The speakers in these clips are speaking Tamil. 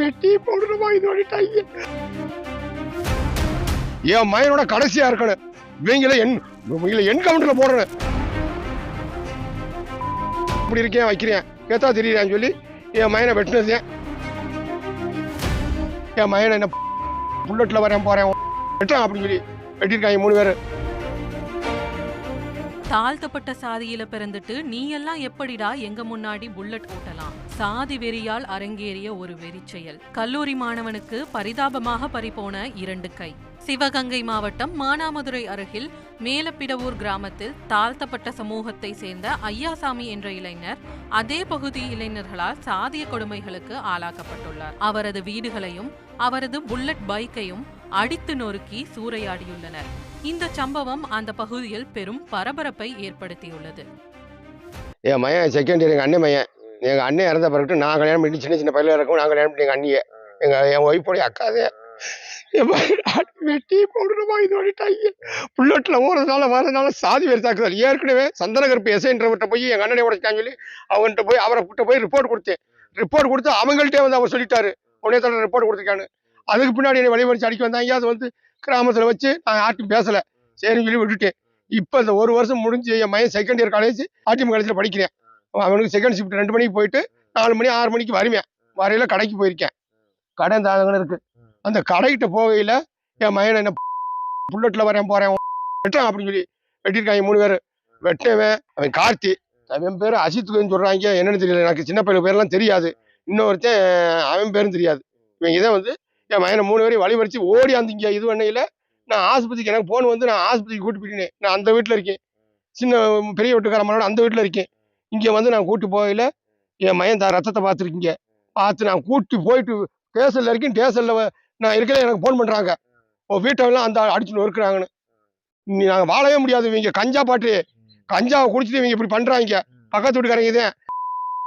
வெட்டி போடணுமா இது பண்ணிட்டாங்க என் மயனோட கடைசியா இருக்கணும். இவங்கள என் இவங்கள என் கவுண்டர்ல இப்படி இருக்கேன் வைக்கிறேன். கேத்தா தெரியுறான்னு சொல்லி என் மயனை வெட்டினது என் மயனை என்ன புல்லட்ல வரேன் போறேன் வெட்டான் அப்படின்னு சொல்லி வெட்டியிருக்காங்க மூணு பேர். தாழ்த்தப்பட்ட சாதியில பிறந்துட்டு நீ எல்லாம் எப்படிடா எங்க முன்னாடி புல்லட் ஓட்டலாம்? சாதி வெறியால் அரங்கேறிய ஒரு வெறிச்செயல். கல்லூரி மாணவனுக்கு பரிதாபமாக பறிபோன இரண்டு கை. சிவகங்கை மாவட்டம் மானாமதுரை அருகில் மேலப்பிடவூர் கிராமத்தில் தாழ்த்தப்பட்ட சமூகத்தை சேர்ந்த ஐயாசாமி என்ற இளைஞர் அதே பகுதி இளைஞர்களால் சாதிய கொடுமைகளுக்கு ஆளாக்கப்பட்டுள்ளார். அவரது வீடுகளையும் அவரது புல்லட் பைக்கையும் அடித்து நொறுக்கி சூறையாடியுள்ளனர். இந்த சம்பவம் அந்த பகுதியில் பெரும் பரபரப்பை ஏற்படுத்தியுள்ளது. என் மையன் செகண்ட் இயர் எங்கள் அண்ணன் மையன் எங்கள் அண்ணன் இறந்த பிறகு நான் கல்யாணம் பண்ணி சின்ன சின்ன பையில இருக்கும் நான் கல்யாணம் பண்ணி எங்கள் அண்ணியை. எங்கள் என் ஒய்ஃபோடைய அக்காதே என் வெட்டி போடணுமா இது பண்ணிட்டாங்க புல்லட்டில் ஓடுறதுனால வரதுனால சாதி வேறு தாக்குதல் ஏற்கனவே சந்தனகருப்பு எஸ்ஐன்றவர்கிட்ட போய் எங்கள் அண்ணனை உடைச்சான்னு சொல்லி அவன்கிட்ட போய் அவரை கிட்ட போய் ரிப்போர்ட் கொடுத்தேன். ரிப்போர்ட் கொடுத்து அவங்கள்ட்டே வந்து அவர் சொல்லிட்டாரு. உடனே தடவை ரிப்போர்ட் கொடுத்துருக்கான்னு. அதுக்கு பின்னாடி என்னை வழிமறிச்சு அடிக்க வந்தாங்க அது வந்து கிராமத்தில் வச்சு நான் யார்ட்டும் பேசலை. சரின்னு சொல்லி விட்டுட்டேன். இப்போ இந்த ஒரு வருஷம் முடிஞ்சு என் மயன் செகண்ட் இயர் காலேஜ் ஆர்டிஎம் காலேஜில் படிக்கிறேன். அவனுக்கு செகண்ட் ஷிஃப்ட் ரெண்டு மணிக்கு போயிட்டு நாலு மணி ஆறு மணிக்கு வருவேன். வரையில கடைக்கு போயிருக்கேன். கடை இந்த அங்கே இருக்கு. அந்த கடைகிட்ட போகையில் என் மயனை என்ன புல்லட்டில் வரேன் போகிறேன் வெட்டான் அப்படின்னு சொல்லி வெட்டியிருக்காங்க மூணு பேர். வெட்டவன். அவன் கார்த்தி. அவன் பேர் அசித்துக்குன்னு சொல்கிறாங்க என்னென்னு தெரியல. எனக்கு சின்ன பையன் பேர்லாம் தெரியாது. இன்னொருத்தன் அவன் பேரும் தெரியாது. இவங்க தான் வந்து என் மயனை மூணு பேரையும் வழிபறிச்சு ஓடி அந்த இங்கே இது பண்ணையில் நான் ஆஸ்பத்திரிக்கு எனக்கு ஃபோன் வந்து நான் ஆஸ்பத்திரிக்கு கூட்டு போயிட்டேன். நான் அந்த வீட்டில் இருக்கேன். சின்ன பெரிய வீட்டுக்காரமனோட அந்த வீட்டில் இருக்கேன். இங்கே வந்து நான் கூட்டு போகையில் என் மயன் தான் ரத்தத்தை பார்த்துருக்கீங்க. பார்த்து நான் கூட்டி போயிட்டு ஸ்டேஷனில் இருக்கேன். ஸ்டேஷனில் நான் இருக்கல எனக்கு ஃபோன் பண்ணுறாங்க உன் வீட்டெல்லாம் அந்த அடிச்சுன்னு இருக்கிறாங்கன்னு நீ நாங்கள் வாழவே முடியாது இவங்க. கஞ்சா பாட்டு. கஞ்சாவை குடிச்சிட்டு இவங்க இப்படி பண்ணுறாங்க பக்கத்து வீட்டுக்காரங்க இதே.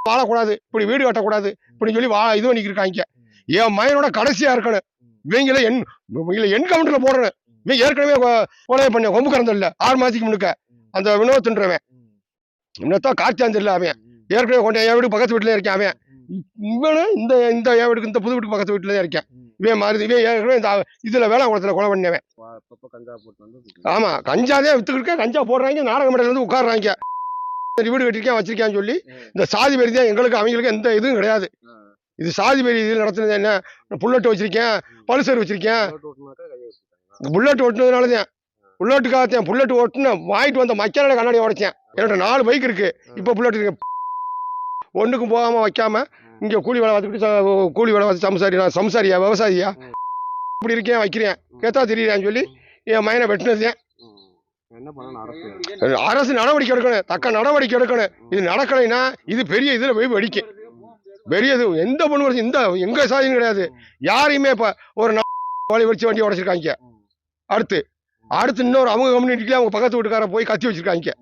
வாழக்கூடாது. இப்படி வீடு கட்டக்கூடாது. இப்படின்னு சொல்லி வா இது பண்ணிக்கிருக்காங்க என் மயனோட கடைசியாக இருக்கணும். இவங்கள என் இவங்கள என் கவுண்டரில் போடணும் இவன் ஏற்கனவே கொலை பண்ண கொம்பு கறந்தில்ல ஆறு மாதத்துக்கு முன்னுக்க. அந்த வினோத்துன்றவன். வினோத்தா காட்சியாந்தில்ல அவன். ஏற்கனவே கொண்டு என் வீட்டுக்கு பக்கத்து வீட்டில் இருக்கேன் அவன். இவனு இந்த இந்த என் வீட்டுக்கு இந்த புது வீட்டுக்கு பக்கத்து வீட்டில் தான் இருக்கேன். இவன் மாறுது இவன் ஏற்கனவே இந்த இதுல வேளாங்குளத்தில் கொலை பண்ணவன். ஆமா கஞ்சாதே வித்துக்கிட்டு கஞ்சா போடுறாங்க நாடக மேடையில வந்து உட்காடுறாங்க சரி வீடு கட்டிருக்கேன் வச்சிருக்கேன்னு சொல்லி இந்த சாதி வெறி தான் எங்களுக்கு அவங்களுக்கு எந்த இதுவும் கிடையாது. இது சாதி வெறி இது நடத்துனது என்ன? புல்லட் வச்சிருக்கேன் பல்சர் வச்சிருக்கேன். ஓட்டுனாக்கா கையை வச்சுட்டாங்க புல்லட் ஓட்டுனதுனால தான் புல்லட்டுக்காகத்தான் புல்லட் ஓட்டுன வாங்கிட்டு வந்த மக்கான கண்ணாடி உடைச்சேன். என்னோட நாலு பைக் இருக்கு. இப்போ புல்லட் இருக்கு. ஒண்ணுக்கும் போகாம வைக்காம இங்க கூலி வேலை பார்த்துக்கிட்டு கூலி வேலை பார்த்து சம்சாரி நான் சம்சாரியா விவசாயியா? இப்படி இருக்கேன் வைக்கிறேன். கேத்தா தெரியுறான்னு சொல்லி என் மயனை வெட்டினது. அரசு நடவடிக்கை எடுக்கணும் தக்க நடவடிக்கை எடுக்கணும். இது நடக்கலைன்னா இது பெரிய இதுல போய் வெடிக்கும். பெரியது எந்த பொண்ணு வரைக்கும் இந்த எங்க சாதியும் கிடையாது. யாரையுமே இப்ப ஒரு வழி வச்சு வண்டி உடைச்சிருக்காங்க. அடுத்து அடுத்து இன்னொரு அவங்க கம்யூனிட்டிக்கு அவங்க பக்கத்து வீட்டுக்கார போய் கத்தி வச்சிருக்காங்க.